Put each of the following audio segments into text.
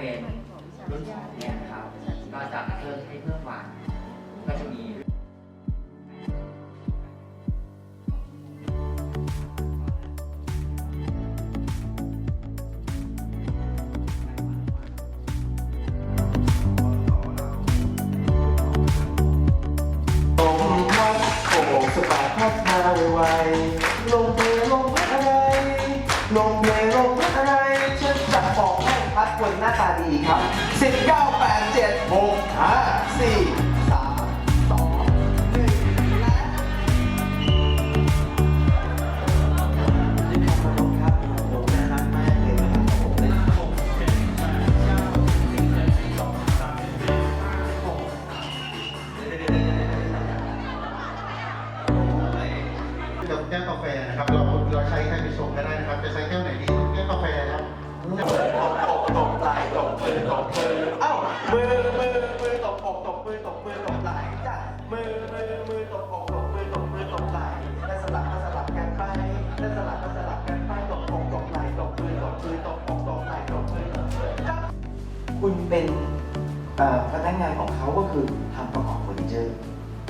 เป็นรุ่นสองเนี่ยครับ ก็จะเพิ่มให้เพิ่มหวานก็จะมีลมพัดโอ้สบายพัดมาไว ดีครับ 19 คุณเป็นเอ่อพนักงานของเขาก็คือทำประกอบเฟอร์นิเจอร์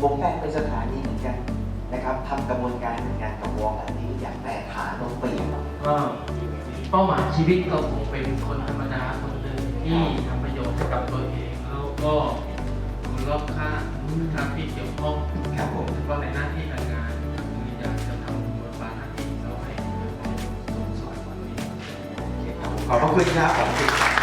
วงแปลงเป็นสถานีเหมือนกันนะครับทำกระบวนการเหมือนกันกับวงอันนี้อย่างแต่ฐานลงเปลี่ยนก็เป้าหมายชีวิตก็คงเป็นคนธรรมดาคนหนึ่งที่ทำประโยชน์ให้กับตัวเองแล้วก็คนรอบข้างนะครับที่เกี่ยวข้องครับผมโดยเฉพาะในหน้าที่การงานคืออยากจะทำบทบาทหน้าที่เราให้เกิดประโยชน์สูงสุดกว่านี้ขอบพระคุณครับขอบคุณ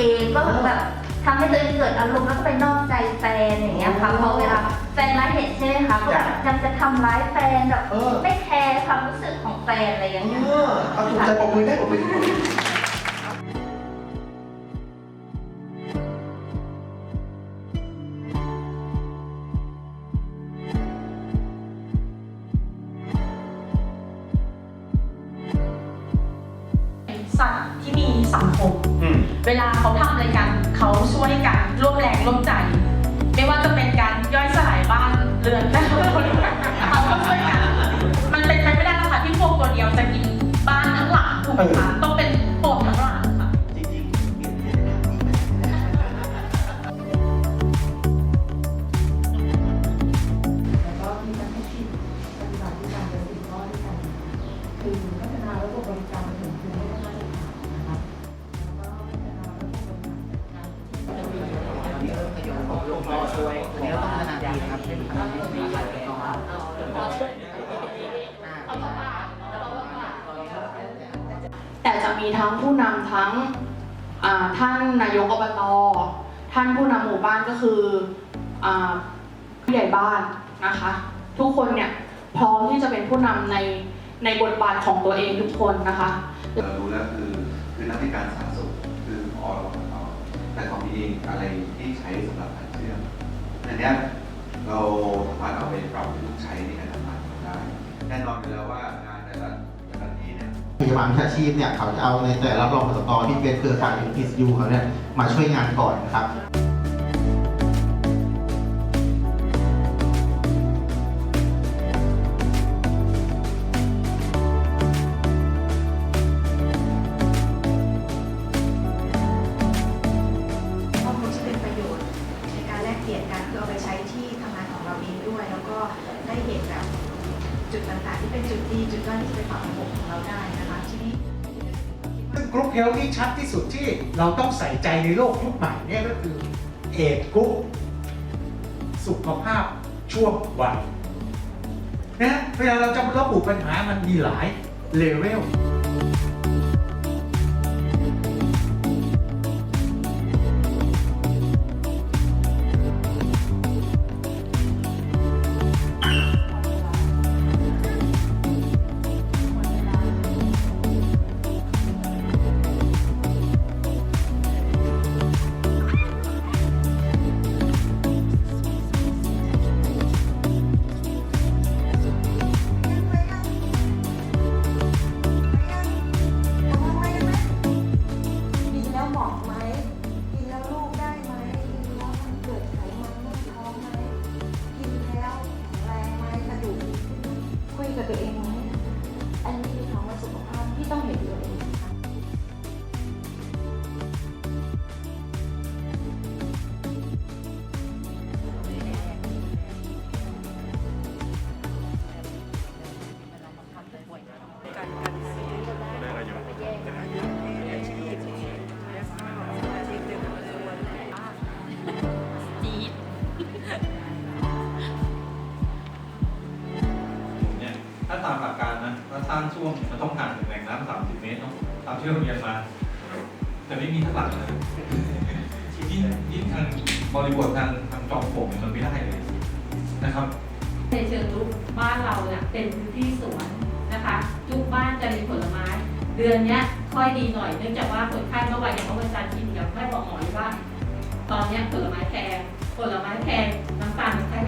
เองก็แบบทำให้ตัวเองเกิดอารมณ์แล้วก็ไปนอกใจแฟนอย่างเงี้ยค่ะเออเพราะเวลาแฟนมาเห็นใช่ไหมคะก็แบบยังจะทำร้ายแฟนแบบเออ ไม่แคร์ความรู้สึกของแฟนอะไรอย่างเงี้ย เออเอาถูกใจปรบมือได้ปรบมือ วลาเขาทำอะไรกันเขาช่วยกันร่วมแรงร่วมใจ ไม่ว่าจะเป็นการย่อยสลายบ้านเรือนแต่ละคนเขาก็ช่วยกัน มันเป็นไปไม่ได้หรอกค่ะที่พวกตัวเดียวจะกินบ้านทั้งหลังถูกไหมคะ แต่จะมีทั้งผู้นำทั้งท่านนายกอบตท่านผู้นำหมู่บ้านก็คือผู้ใหญ่บ้านนะคะ ทุกคนเนี่ยพร้อมที่จะเป็นผู้นำในในบทบาทของตัวเองทุกคนนะคะเรารู้แล้วคือคือนักวิการสาธารณสุขคืออรมตแต่เขามีอะไรที่ใช้สำหรับการเชื่อมอันเนี้ย เราสามารถเอาไปปรับใช้ในการทำงานได้แน่นอนอยู่แล้วว่างานแต่ละแต่ละที่เนี่ย พยาบาลวิชาชีพเนี่ยเขาจะเอาในแต่ละรองปตที่เป็นเครือข่าย PSU เขาเนี่ยมาช่วยงานก่อนนะครับ เราต้องใส่ใจในโลกยุคใหม่เนี่ยก็คือเอดกรุ๊ปสุขภาพช่วงวัยนะเวลาเราจะระบุปัญหามันมีหลายเลเวล ถ้าตามหลักการนะถ้าสร้างช่วงมันต้องห่างจากแหล่งน้ำ30เมตรเนาะตามที่เราเรียนมา แต่ไม่มีทั้งหลักเลยยิ่งยิ่งทางบริบททางทางจอมผมเนี่ยมันไม่ได้เลยนะครับ ในเชิงรุกบ้านเราเนี่ยเป็นพื้นที่สวนนะคะทุกบ้านจะมีผลไม้ เดือนเนี้ยค่อยดีหน่อยเนื่องจากว่าคนไข้เมื่อวานอย่างเมื่อวันจันทร์กินกับแม่บอกหมอเลยว่า ตอนเนี้ยผลไม้แพงผลไม้แพงน้ำตาลคนไข้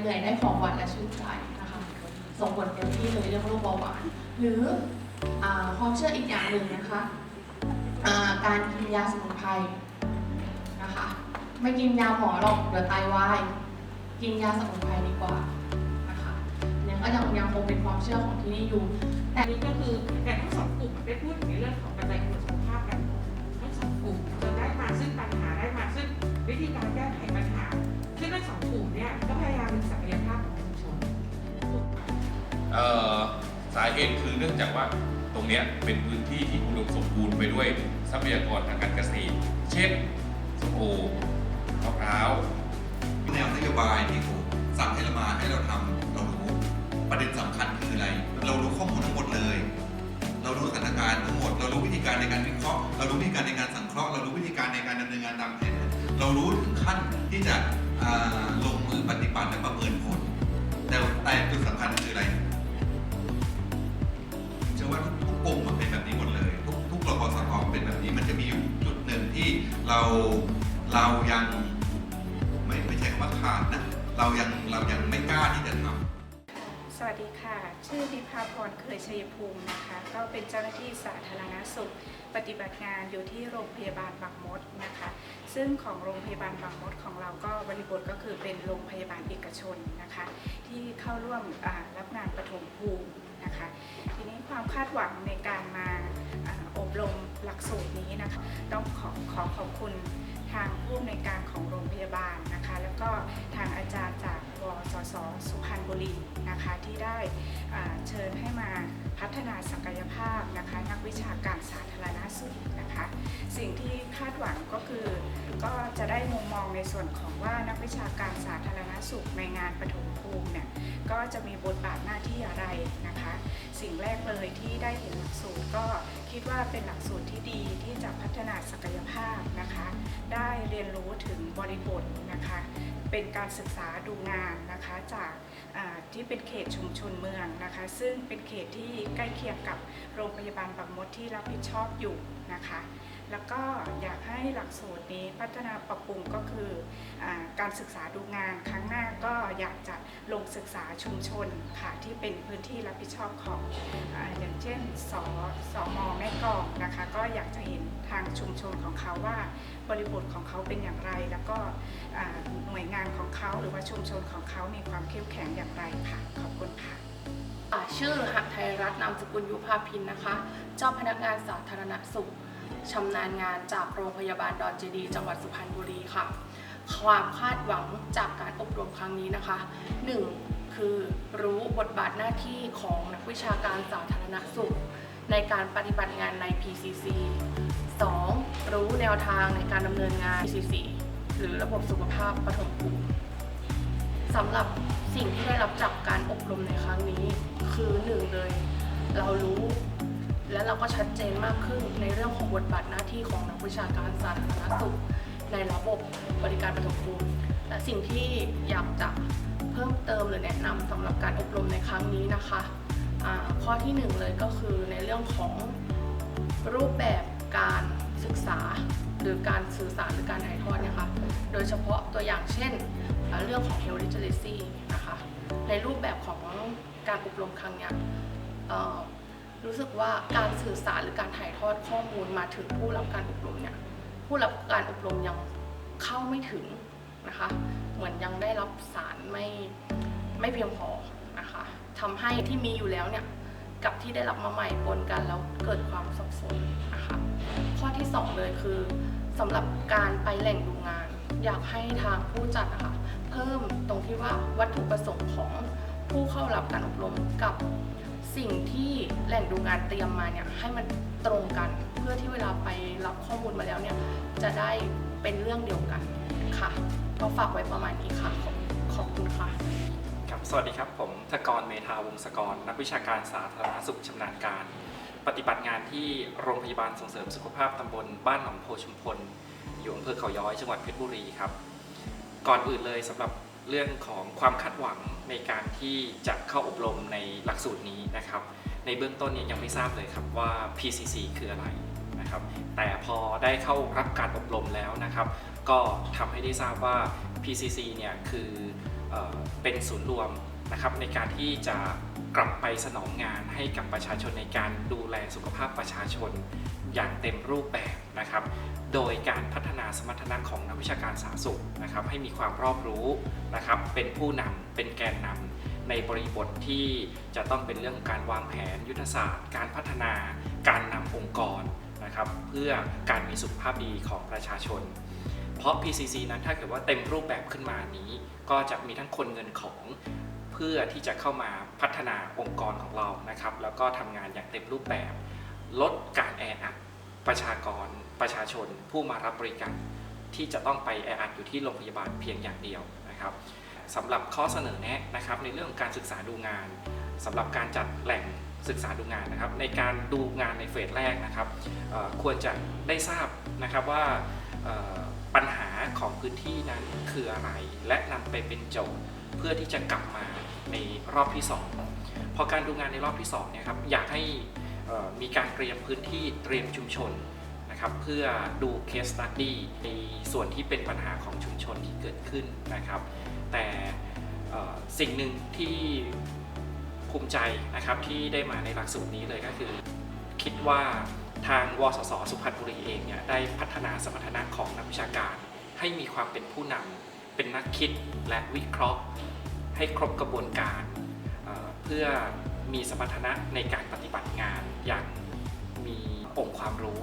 เหนื่อยๆได้ของหวานและชื่นใจนะคะส่งผลเต็มที่เลยเรื่องโรคเบาหวาน หรืออความเชื่ออีกอย่างหนึ่งนะคะการกินยาสมุนไพรนะคะไม่กินยาหมอหรอกเดี๋ยวไตวายกินยาสมุนไพรดีกว่านะคะเนี่ยก็ยังยังคงเป็นความเชื่อของที่นี่อยู่ แต่นี้ก็คือแต่ทั้งสองกลุ่มได้พูดถึงในเรื่องของปัจจัยกำหนดสุขภาพกันทั้งสองกลุ่มจะได้มาซึ่งปัญหาได้มาซึ่งวิธีการแก้ไขปัญหาซึ่งทั้งสองกลุ่มเนี่ยก็พยายาม สาเหตุคือเนื่องจากว่าตรงนี้เป็นพื้นที่ที่อุดมสมบูรณ์ไปด้วยทรัพยากรทางการเกษตร เช่นส้มโอมะพร้าวแนวนโยบายที่ถูกสั่งให้เรามาให้เราทำเรารู้ประเด็นสำคัญคืออะไร เรารู้ข้อมูลทั้งหมดเลย เรารู้สถานการณ์ทั้งหมด เรารู้วิธีการในการวิเคราะห์เรารู้วิธีการในการสังเคราะห์ เรารู้วิธีการในการดำเนินงานตามแผนเรารู้ถึงขั้นที่จะลงมือปฏิบัติและประเมินผล แต่แต่จุด เราเรายังไม่ไม่ใช่คำว่าขาดนะเรายังเรายังไม่กล้าที่จะทำสวัสดีค่ะ ชื่อดิพาพรเคยชัยภูมินะคะ ก็เป็นเจ้าหน้าที่สาธารณสุข ปฏิบัติงานอยู่ที่โรงพยาบาลบางมดนะคะ ซึ่งของโรงพยาบาลบางมดของเราก็บริบทก็คือเป็นโรงพยาบาลเอกชนนะคะ ที่เข้าร่วมรับงานปฐมภูมินะคะ ทีนี้ความคาดหวังในการมา อบรมหลักสูตรนี้นะคะ ต้องขอขอขอบคุณทางผู้อำนวยการของโรงพยาบาลนะคะ แล้วก็ทางอาจารย์จากวสสสุพรรณบุรีนะคะที่ได้เชิญให้มาพัฒนาศักยภาพนะคะ นักวิชาการสาธารณสุขนะคะ สิ่งที่คาดหวังก็คือ ก็จะได้มุมมองในส่วนของว่านักวิชาการสาธารณสุขในงานปฐมภูมิเนี่ยก็จะมีบทบาทหน้าที่อะไรนะคะ สิ่งแรกเลยที่ได้เห็นหลักสูตรก็ คิดว่าเป็นหลักสูตรที่ดีที่จะพัฒนาศักยภาพนะคะ ได้เรียนรู้ถึงบริบทนะคะ เป็นการศึกษาดูงานนะคะจากที่เป็นเขตชุมชนเมืองนะคะ ซึ่งเป็นเขตที่ใกล้เคียงกับโรงพยาบาลบางมดที่รับผิดชอบอยู่นะคะ แล้วก็อยากให้หลักสูตรนี้พัฒนาปรับปรุงก็คืออการศึกษาดูงานครั้งหน้าก็อยากจะลงศึกษาชุมชนค่ะที่เป็นพื้นที่รับผิดชอบของออย่างเช่นสสมแม่กองนะคะก็อยากจะเห็นทางชุมชนของเขาว่าบริบทของเขาเป็นอย่างไร แล้วก็หน่วยงานของเขาหรือว่าชุมชนของเขามีความเข้มแข็งอย่างไรค่ะขอบคุณค่ะชื่อหักไทยรัฐนามสกุลยุพาพินนะคะ เจ้าพนักงานสาธารณสุข ชำนาญงานจากโรงพยาบาลดอนเจดี จังหวัดสุพรรณบุรีค่ะ ความคาดหวังจากการอบรมครั้งนี้นะคะ 1. คือรู้บทบาทหน้าที่ของนักวิชาการสาธารณสุข ในการปฏิบัติงานใน PCC 2. รู้แนวทางในการดำเนินงาน PCC หรือระบบสุขภาพปฐมภูมิสำหรับสิ่งที่ได้รับจากการอบรมในครั้งนี้ คือหนึ่งเลย เรารู้ และเราก็ชัดเจนมากขึ้นในเรื่องของบทบาทหน้าที่ของนักวิชาการสาธารณสุขในระบบบริการปฐมภูมิและสิ่งที่อยากจะเพิ่มเติมหรือแนะนำสำหรับการอบรมในครั้งนี้นะคะข้อที่หนึ่งเลยก็คือในเรื่องของรูปแบบการศึกษาหรือการสื่อสารหรือการถ่ายทอดนี่ยค่ะโดยเฉพาะตัวอย่างเช่นเรื่องของ health literacy นะคะ ในรูปแบบของการอบรมครั้งนี้ รู้สึกว่าการสื่อสารหรือการถ่ายทอดข้อมูลมาถึงผู้รับการอบรมเนี่ยผู้รับการอบรมยังเข้าไม่ถึงนะคะ เหมือนยังได้รับสารไม่ไม่เพียงพอนะคะทำให้ที่มีอยู่แล้วเนี่ยกับที่ได้รับมาใหม่ปนกันแล้วเกิดความสับสนนะคะข้อที่สองเลยคือสำหรับการไปแหล่งดูงาน อยากให้ทางผู้จัดนะคะเพิ่มตรงที่ว่าวัตถุประสงค์ของผู้เข้ารับการอบรมกับ สิ่งที่แหล่งดูงานเตรียมมาเนี่ยให้มันตรงกัน เพื่อที่เวลาไปรับข้อมูลมาแล้วเนี่ยจะได้เป็นเรื่องเดียวกันค่ะก็ฝากไว้ประมาณนี้ค่ะขอบขอบคุณค่ะครับสวัสดีครับผมธกรเมธาวงศกร นักวิชาการสาธารณสุขชำนาญการ ปฏิบัติงานที่โรงพยาบาลส่งเสริมสุขภาพตำบลบ้านหนองโพชุมพลอยู่อำเภอเขาย้อยจังหวัดเพชรบุรีครับ ก่อนอื่นเลยสำหรับ เรื่องของความคาดหวังในการที่จะเข้าอบรมในหลักสูตรนี้นะครับ ในเบื้องต้นเนี่ยยังไม่ทราบเลยครับว่า PCC คืออะไรนะครับ แต่พอได้เข้ารับการอบรมแล้วนะครับ ก็ทำให้ได้ทราบว่า PCC เนี่ยคือเออเป็นศูนย์รวมนะครับในการที่จะ กลับไปสนองงานให้กับประชาชนในการดูแลสุขภาพประชาชนอย่างเต็มรูปแบบนะครับ โดยการพัฒนาสมรรถนะของนักวิชาการสาธารณสุขนะครับ ให้มีความรอบรู้นะครับ เป็นผู้นำเป็นแกนนำในบริบทที่จะต้องเป็นเรื่องการวางแผนยุทธศาสตร์ การพัฒนา การนำองค์กรนะครับ เพื่อการมีสุขภาพดีของประชาชน เพราะ PCC นั้นถ้าเกิดว่าเต็มรูปแบบขึ้นมานี้ ก็จะมีทั้งคนเงินของ พื่อที่จะเข้ามาพัฒนาองค์กรของเรานะครับ แล้วก็ทำงานอย่างเต็มรูปแบบ ลดการแออัดประชากรประชาชนผู้มารับบริการที่จะต้องไปแออัดอยู่ที่โรงพยาบาลเพียงอย่างเดียวนะครับสำหรับข้อเสนอแนะนะครับ ในเรื่องการศึกษาดูงานสำหรับการจัดแหล่งศึกษาดูงานนะครับ ในการดูงานในเฟสแรกนะครับควรจะได้ทราบนะครับว่าปัญหาของพื้นที่นั้นคืออะไร และนำไปเป็นโจทย์ เพื่อที่จะกลับมาในรอบที่ 2 พอการดูงานในรอบที่2เนี่ยครับอยากให้มีการเตรียมพื้นที่เตรียมชุมชนนะครับเพื่อดูเคสตัดดี้ในส่วนที่เป็นปัญหาของชุมชนที่เกิดขึ้นนะครับ แต่สิ่งหนึ่งที่ภูมิใจนะครับที่ได้มาในหลักสูตรนี้เลยก็คือ คิดว่าทางวสสสุพรรณบุรีเองเนี่ยได้พัฒนาสมรรถนะของนักวิชาการให้มีความเป็นผู้นำ เป็นนักคิดและวิเคราะห์ ให้ครบกระบวนการเอ่อเพื่อมีสมรรถนะในการปฏิบัติงานอย่างมีองค์ความรู้